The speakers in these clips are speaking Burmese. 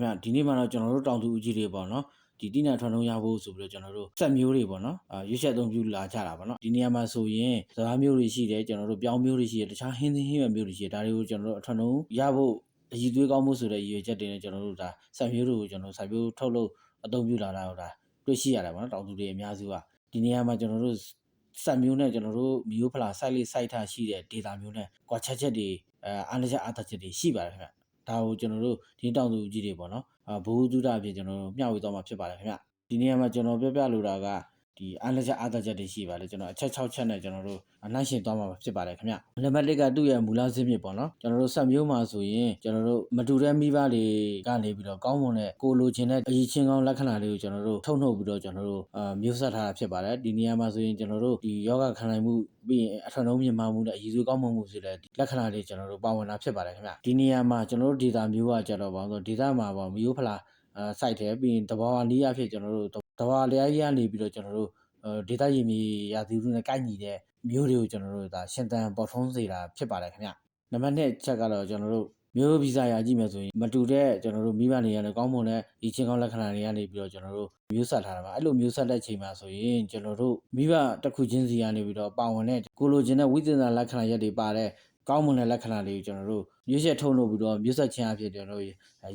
ခင်ဗျဒီနေ့မှတော့ကျွန်တော်တို့တောင်သူဦးကြီးတွေပေါ့နော်ဒီတိနာထွန်းလုံးရဖို့ဆိုပြီးတော့ကျွန်တော်တို့စက်မျိုးတွေပေါ့နော်အာရွှေချက်အသုံးပြုလာကြတာပေါ့နော်ဒီနေရာမှာဆိုရင်စကားမျိုးတွေရှိတယ်ကျွန်တော်တို့ပြောင်းမျိုးတွေရှိတယ်တခြားဟင်းသင်းဟင်းရွက်မျိုးတွေရှိတယ်ဒါတွေကိုကျွန်တော်တို့အထွန်းလုံးရဖို့အည်သွေးကောင်းမှုဆိုတဲ့ရည်ရွယ်ချက်တွေနဲ့ကျွန်တော်တို့ဒါစက်မျိုးတွေကိုကျွန်တော်စိုက်ပျိုးထုတ်လုပ်အသုံးပြုလာတာတော့ဒါတွေ့ရှိရတယ်ပေါ့နော်တောင်သူတွေအများစုကဒီနေရာမှာကျွန်တော်တို့စက်မျိုးနဲ့ကျွန်တော်တို့မျိုးဖလာစိုက်လေးစိုက်ထားရှိတဲ့ဒေတာမျိုးနဲ့ကွာချက်ချက်တွေအဲအားလည်းချက်အားသက်ချက်တွေရှိပါတယ်ခင်ဗျ ဒါကိုကျွန်တော်တို့ဒီတောင်သူကြီးတွေပေါ့နော်အာဘိုးသူဒအပြင်ကျွန်တော်တို့မျှဝေသွားမှာဖြစ်ပါတယ်ခင်ဗျဒီနေရာမှာကျွန်တော်ပြောပြလိုတာက ဒီအားလက်ချက်အားသက်ချက်တွေရှိပါတယ်ကျွန်တော်အချက်6ချက်နဲ့ကျွန်တော်တို့အနှိုင်းရှင်သွားမှာဖြစ်ပါတယ်ခင်ဗျနံပါတ်1ကသူ့ရဲ့မူလဇင်းမြစ်ပေါ့နော်ကျွန်တော်တို့စက်မျိုးမှာဆိုရင်ကျွန်တော်တို့မတူတဲ့မိဘတွေကနေပြီးတော့ကောင်းမွန်တဲ့ကိုလိုချင်တဲ့အရေးချင်းကောင်းလက္ခဏာလေးကိုကျွန်တော်တို့ထုတ်နှုတ်ပြီးတော့ကျွန်တော်တို့အာမျိုးဆက်ထားတာဖြစ်ပါတယ်ဒီနေရာမှာဆိုရင်ကျွန်တော်တို့ဒီယောဂခံနိုင်မှုပြီးရင်အထွန်းလုံးမြင်မှမှုနဲ့အရေးစုကောင်းမွန်မှုဆိုတဲ့လက္ခဏာလေးကျွန်တော်တို့ပါဝင်တာဖြစ်ပါတယ်ခင်ဗျဒီနေရာမှာကျွန်တော်တို့ဒေတာမျိုးကကြတော့ဘာလို့ဒေတာမှာပေါ့မျိုးဖလားအဲ site တယ်ပြီးရင်တဘာဝနီးရဖြစ်ကျွန်တော်တို့ တဘာဝလျားကြီးကနေပြီးတော့ကျွန်တော်တို့ဒေတာရည်မီရာသီဥတုနဲ့ကိုက်ညီတဲ့မျိုးတွေကိုကျွန်တော်တို့ဒါရှင်သန်ပေါ်ထွန်းစေတာဖြစ်ပါတယ်ခင်ဗျနံပါတ်1ချက်ကတော့ကျွန်တော်တို့မျိုးဗီဇာရာကြည့်မယ်ဆိုရင်မတူတဲ့ကျွန်တော်တို့မိဘတွေရတဲ့ကောင်းမွန်တဲ့ဒီချင်းကောင်းလက္ခဏာတွေကနေပြီးတော့ကျွန်တော်တို့မျိုးဆက်ထားတာပါအဲ့လိုမျိုးဆက်တဲ့ချိန်မှာဆိုရင်ကျွန်တော်တို့မိဘတစ်ခုချင်းစီကနေပြီးတော့ပါဝင်တဲ့ကိုလိုချင်တဲ့ဝိသေသနာလက္ခဏာရက်တွေပါတဲ့ကောင်းမွန်တဲ့လက္ခဏာတွေကိုကျွန်တော်တို့မျိုးဆက်ထုတ်လို့ပြီးတော့မျိုးဆက်ချင်းအဖြစ်ကျွန်တော်တို့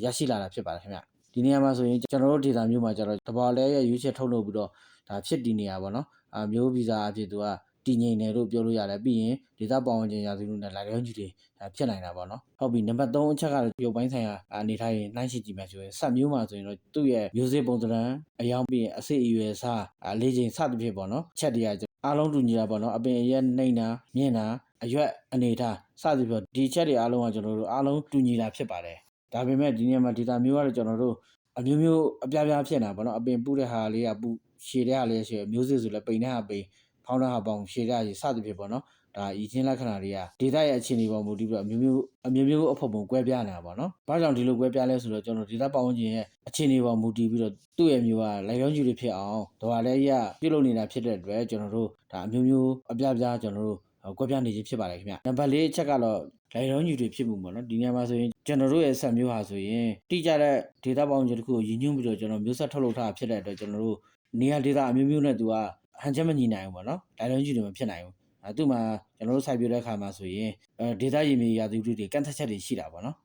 ရရှိလာတာဖြစ်ပါတယ်ခင်ဗျ ဒီနေရာမှာဆိုရင်ကျွန်တော်တို့ဒေတာမျိုးမှာကျတော့တဘာလဲရဲ့ရွေးချက်ထုတ်လို့ပြီးတော့ဒါဖြစ်တည်နေရပါတော့အာမျိုးဗီဇာအဖြစ်သူကတည်ငြိမ်တယ်လို့ပြောလို့ရတယ်ပြီးရင်ဒေတာပေါဝင်ခြင်းရာသီဥတုနဲ့လိုက်ရောင်းကြီးတွေဖြစ်နိုင်တာပေါ့နော်ဟုတ်ပြီနံပါတ်3အချက်ကတော့ပြုတ်ပိုင်းဆိုင်ရာအနေထားရင်နှိုင်းရှင်းကြည့်မယ်ဆိုရင်စက်မျိုးမှာဆိုရင်တော့သူ့ရဲ့မျိုးစေ့ပုံသဏ္ဍာန်အယောင်ပြီးရင်အစစ်အရွယ်စားအလေးချိန်စသဖြင့်ပေါ့နော်ချက်တွေကအားလုံးတူညီတာပေါ့နော်အပင်အရက်နှိမ့်တာမြင့်တာအရွက်အနေထားစသဖြင့်ဒီချက်တွေအားလုံးကကျွန်တော်တို့အားလုံးတူညီတာဖြစ်ပါတယ် ဒါပေမဲ့ဒီနေရာမှာဒေတာမျိုးကတော့ကျွန်တော်တို့အမျိုးမျိုးအပြားပြားဖြစ်နေတာပေါ့နော်အပင်ပူတဲ့ဟာလေးကပူရှည်တဲ့ဟာလေးရှည်မျိုးစစ်ဆိုလည်းပိန်တဲ့ဟာပိန်ဖောင်းတဲ့ဟာပေါင်းရှည်တဲ့ဟာရှည်စသဖြင့်ပေါ့နော်ဒါဤချင်းလက္ခဏာတွေကဒေတာရဲ့အခြေအနေပေါ်မူတည်ပြီးတော့အမျိုးမျိုးအမျိုးမျိုးအဖို့ပုံကွဲပြားနေတာပေါ့နော်။ဘာကြောင့်ဒီလိုကွဲပြားလဲဆိုတော့ကျွန်တော်ဒေတာပတ်ဝန်းကျင်ရဲ့အခြေအနေပေါ်မူတည်ပြီးတော့သူ့ရဲ့မျိုးကလိုက်ရောင်းကျူတွေဖြစ်အောင်ဒါလည်းရပြုတ်လို့နေတာဖြစ်တဲ့အတွက်ကျွန်တော်တို့ဒါအမျိုးမျိုးအပြားပြားကျွန်တော်တို့ ကွဲပြားနေခြင်းဖြစ်ပါတယ်ခင်ဗျ။နံပါတ်၄အချက်ကတော့လိုက်ရောညူတွေဖြစ်မှုပေါ့နော်ဒီနေရာမှာဆိုရင်ကျွန်တော်တို့ရဲ့ဆက်မျိုးဟာဆိုရင်တိကျတဲ့ data ပေါင်းချက်တစ်ခုကိုရည်ညွှန်းပြီးတော့ကျွန်တော်မျိုးဆက်ထုတ်လုပ်ထားဖြစ်တဲ့အတွက်ကျွန်တော်တို့နေရာ data အမျိုးမျိုးနဲ့သူကဟန်ချက်မညီနိုင်ဘူးပေါ့နော်လိုက်ရောညူတွေမဖြစ်နိုင်ဘူးအဲသူ့မှာကျွန်တော်တို့စိုက်ပြတဲ့အခါမှာဆိုရင်အဲ data ရည်မီရာသီဥတုတွေကန့်သက်ချက်တွေရှိတာပေါ့နော်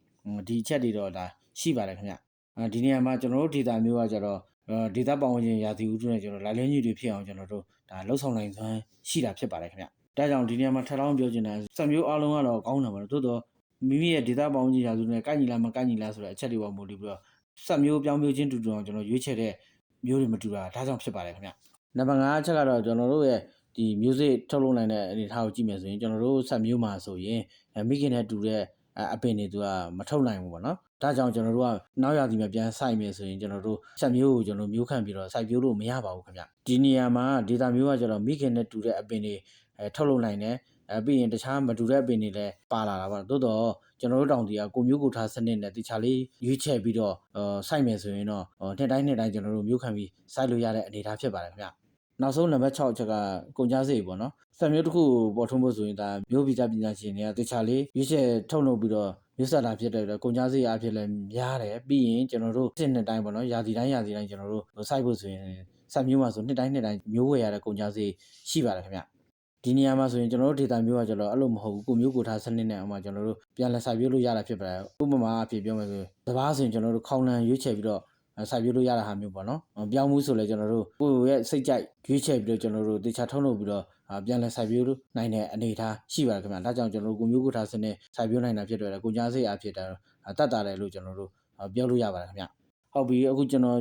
ဒီချက်တွေတော့ဒါရှိပါတယ်ခင်ဗျအဲဒီနေရာမှာကျွန်တော်တို့ data မျိုးကကျတော့ဒေတာပေါဝင်ခြင်းရာသီဥတုနဲ့ကျွန်တော်လိုက်လင်းကြီးတွေဖြစ်အောင်ကျွန်တော်တို့ဒါလှုပ်ဆောင်နိုင်စွမ်းရှိတာဖြစ်ပါတယ်ခင်ဗျ ဒါကြောင့်ဒီနေရာမှာထပ်လောင်းပြောချင်တာစက်မျိုးအလုံးကတော့ကောင်းတာပါတော့သို့တော့မိမိရဲ့ဒေတာပေါင်းကြီးရာစုနဲ့ကိုက်ညီလားမကိုက်ညီလားဆိုတဲ့အချက်တွေပေါ်မူတည်ပြီးတော့စက်မျိုးပြောင်းမျိုးချင်းတူတူအောင်ကျွန်တော်ရွေးချယ်တဲ့မျိုးတွေမတူတာဒါကြောင့်ဖြစ်ပါတယ်ခင်ဗျနံပါတ်5အချက်ကတော့ကျွန်တော်တို့ရဲ့ဒီ music ထုတ်လုပ်နိုင်တဲ့အနေအထားကိုကြည့်မယ်ဆိုရင်ကျွန်တော်တို့စက်မျိုးမှာဆိုရင်မိခင်နဲ့တူတဲ့အပင်တွေသူကမထုတ်နိုင်ဘူးပေါ့နော် ဒါကြောင့်ကျွန်တော်တို့ကနောက်ရာသီမှာပြန်စိုက်မယ်ဆိုရင်ကျွန်တော်တို့ဆက်မျိုးကိုကျွန်တော်မျိုးခန့်ပြီးတော့စိုက်ပျိုးလို့မရပါဘူးခင်ဗျဒီနေရာမှာဒေတာမျိုးကကျွန်တော်မိခင်နဲ့တူတဲ့အပင်တွေအဲထုတ်လုပ်နိုင်တယ်အဲပြီးရင်တခြားမတူတဲ့အပင်တွေလည်းပါလာတာပါသို့တော့ကျွန်တော်တို့တောင်တီကကိုမျိုးကိုထားစနစ်နဲ့တခြားလေးရွေးချယ်ပြီးတော့စိုက်မယ်ဆိုရင်တော့နှစ်တိုင်းနှစ်တိုင်းကျွန်တော်တို့မျိုးခံပြီးစိုက်လို့ရတဲ့အနေအထားဖြစ်ပါတယ်ခင်ဗျနောက်ဆုံးနံပါတ်6ချက်ကကုန်ကြစိတ်ပေါ့နော်ဆက်မျိုးတစ်ခုပေါ်ထွန်းဖို့ဆိုရင်ဒါမျိုးဗီဇပညာရှင်တွေကတခြားလေးရွေးချယ်ထုတ်လုပ်ပြီးတော့ မျိုးဆက်တာဖြစ်တဲ့အတွက်ကုန်ကြစိတ်အဖြစ်လည်းများတယ်ပြီးရင်ကျွန်တော်တို့တစ်နှစ်တိုင်းပေါ့နော်ရာသီတိုင်းရာသီတိုင်းကျွန်တော်တို့စိုက်ဖို့ဆိုရင်ဆက်မျိုးမှာဆိုနှစ်တိုင်းနှစ်တိုင်းမျိုးဝယ်ရတဲ့ကုန်ကြစိတ်ရှိပါတယ်ခင်ဗျဒီနေရာမှာဆိုရင်ကျွန်တော်တို့ data မျိုးကကျွန်တော်အဲ့လိုမဟုတ်ဘူးကိုမျိုးကိုထားစနစ်နဲ့အမှကျွန်တော်တို့ပြန်လက်စာပြလို့ရတာဖြစ်ပါတယ်ဥပမာအဖြစ်ပြောမယ်ဆိုတပားဆိုရင်ကျွန်တော်တို့ခေါင်းလန်ရွေးချယ်ပြီးတော့ စာပြလို့ရတာဟာမျိုးပေါ့နော်ပြောင်းမှုဆိုလဲကျွန်တော်တို့ကိုယ့်ရဲ့စိတ်ကြိုက်ရွေးချယ်ပြီးတော့ကျွန်တော်တို့တေချာထုတ်လုပ်ပြီးတော့ပြန်လဲစာပြလို့နိုင်တဲ့အနေအထားရှိပါတယ်ခင်ဗျာဒါကြောင့်ကျွန်တော်တို့ကိုမျိုးကိုထားစနစ်စာပြနိုင်တာဖြစ်တယ်ကိုကြားစိတ်အဖြစ်တာတတ်တာတယ်လို့ကျွန်တော်တို့ပြောလို့ရပါတယ်ခင်ဗျာဟုတ်ပြီအခုကျွန်တော်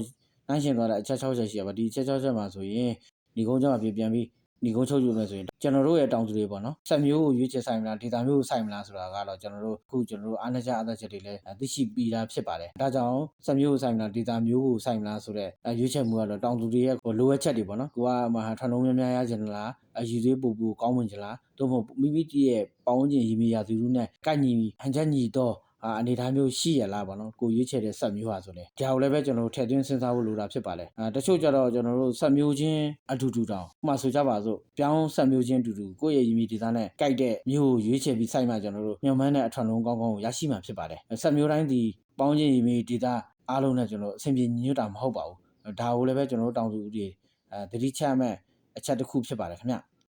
နိုင်ရှင်သွားတဲ့အချက်60ရှိရပါဒီအချက်60မှာဆိုရင်ဒီကုန်းကျောင်းအပြပြန်ပြီး ဒီကုန်းချုပ်ယူမယ်ဆိုရင်ကျွန်တော်တို့ရဲ့တောင်သူတွေပေါ့နော်ဆက်မျိုးကိုရွေးချယ်ဆိုင်မလားဒေတာမျိုးကိုဆိုင်မလားဆိုတာကတော့ကျွန်တော်တို့အခုကျွန်တော်တို့အားနကြအားသက်ချက်တွေလည်းသိရှိပြီးသားဖြစ်ပါတယ်ဒါကြောင့်ဆက်မျိုးကိုဆိုင်မလားဒေတာမျိုးကိုဆိုင်မလားဆိုတော့ရွေးချယ်မှုကတော့တောင်သူတွေရဲ့လိုအပ်ချက်တွေပေါ့နော်ကိုကမှထန်လုံးများများရခြင်းလားအယူသေးပူပူကောင်းဝင်ကြလားတို့မဟုတ်မိမိတည်းရဲ့ပေါင်းခြင်းရည်မီရာသူတို့နဲ့ကိုက်ညီဟန်ချက်ညီတော့ အာအနေထားမျိုးရှိရလားဗောနော်ကိုရွေးချယ်တဲ့ဆက်မျိုးဟာဆိုလေဒါကိုလည်းပဲကျွန်တော်တို့ထည့်သွင်းစဉ်းစားဖို့လိုတာဖြစ်ပါလေအာတချို့ကြတော့ကျွန်တော်တို့ဆက်မျိုးချင်းအတူတူတောင်ဥပမာဆိုကြပါစို့ပြောင်းဆက်မျိုးချင်းအတူတူကိုယ့်ရဲ့ရည်မီဒေသနဲ့ကြိုက်တဲ့မျိုးကိုရွေးချယ်ပြီးစိုက်မှကျွန်တော်တို့မျှော်မှန်းတဲ့အထွန်လုံးကောင်းကောင်းကိုရရှိမှဖြစ်ပါတယ်ဆက်မျိုးတိုင်းဒီပေါင်းချင်းရည်မီဒေသအားလုံးနဲ့ကျွန်တော်အဆင်ပြေညီညွတ်တာမဟုတ်ပါဘူးဒါကိုလည်းပဲကျွန်တော်တို့တောင်သူတွေအဲတတိချမဲ့အချက်တစ်ခုဖြစ်ပါတယ်ခင်ဗျ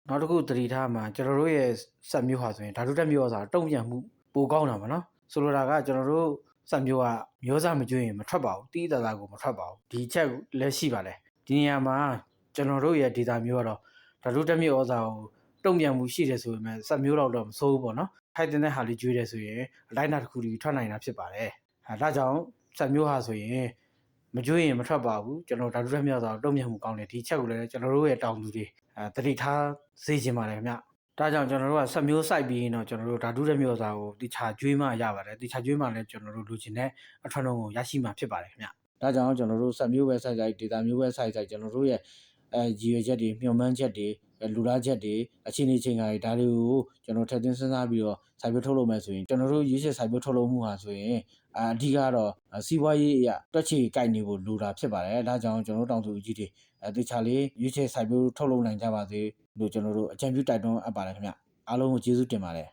နောက်တစ်ခုတတိထားမှာကျွန်တော်တို့ရဲ့စက်မျိုးဟာဆိုရင်ဓာတုတက်မျိုးဆိုတာတုံ့ပြန်မှုပိုကောင်းတာပါနော် ဆိုလိုတာကကျွန်တော်တို့စက်မျိုးကမျိုးစားမကျွေးရင်မထွက်ပါဘူးတီးတသားကိုမထွက်ပါဘူးဒီချက်လည်းရှိပါတယ်ဒီနေရာမှာကျွန်တော်တို့ရဲ့ data မျိုးကတော့ဓာတုတက်မျိုးဩဇာကိုတုံ့ပြန်မှုရှိတယ်ဆိုပေမဲ့စက်မျိုးတော့တော့မစိုးဘူးပေါ့နော်ထိုက်တဲ့ဟာလေးကျွေးတယ်ဆိုရင်အလိုက်နာတစ်ခုတည်းထွက်နိုင်တာဖြစ်ပါတယ်အဲဒါကြောင့်စက်မျိုးဟာဆိုရင်မကြွေးရင်မထွက်ပါဘူးကျွန်တော်ဓာတုရက်မြောက်သွားတော့တုံ့ပြန်မှုကောင်းတယ်ဒီချက်ကိုလည်းကျွန်တော်တို့ရဲ့တောင်သူတွေအဲတတိထားစေချင်ပါတယ်ခင်ဗျ ဒါကြောင့်ကျွန်တော်တို့ကဆက်မျိုးစိုက်ပြီးရင်တော့ကျွန်တော်တို့ဓာတုရက်မြောက်သွားကိုတိချာကျွေးမှရပါတယ်တိချာကျွေးမှလည်းကျွန်တော်တို့လူချင်းတဲ့အထွန်းလုံးကိုရရှိမှာဖြစ်ပါတယ်ခင်ဗျဒါကြောင့်ကျွန်တော်တို့ဆက်မျိုးပဲစိုက်စိုက်ဒေတာမျိုးပဲစိုက်စိုက်ကျွန်တော်တို့ရဲ့ အဲရည်ရွယ်ချက်တွေမျှော်မှန်းချက်တွေလူလားချက်တွေအခြေအနေချိန်ခါတွေဒါတွေကိုကျွန်တော်ထည့်သွင်းစဉ်းစားပြီးတော့စိုက်ပျိုးထုတ်လုပ်မယ်ဆိုရင်ကျွန်တော်တို့ရွေးချယ်စိုက်ပျိုးထုတ်လုပ်မှုဟာဆိုရင်အအဓိကတော့စီးပွားရေးအရာတွက်ချေကိုက်နေဖို့လိုတာဖြစ်ပါတယ်ဒါကြောင့်ကျွန်တော်တို့တောင်သူအကြီးတွေအဲတေချာလေးရွေးချယ်စိုက်ပျိုးထုတ်လုပ်နိုင်ကြပါစေလို့ကျွန်တော်တို့အကြံပြုတိုက်တွန်းအပ်ပါတယ်ခင်ဗျအားလုံးကိုကျေးဇူးတင်ပါတယ်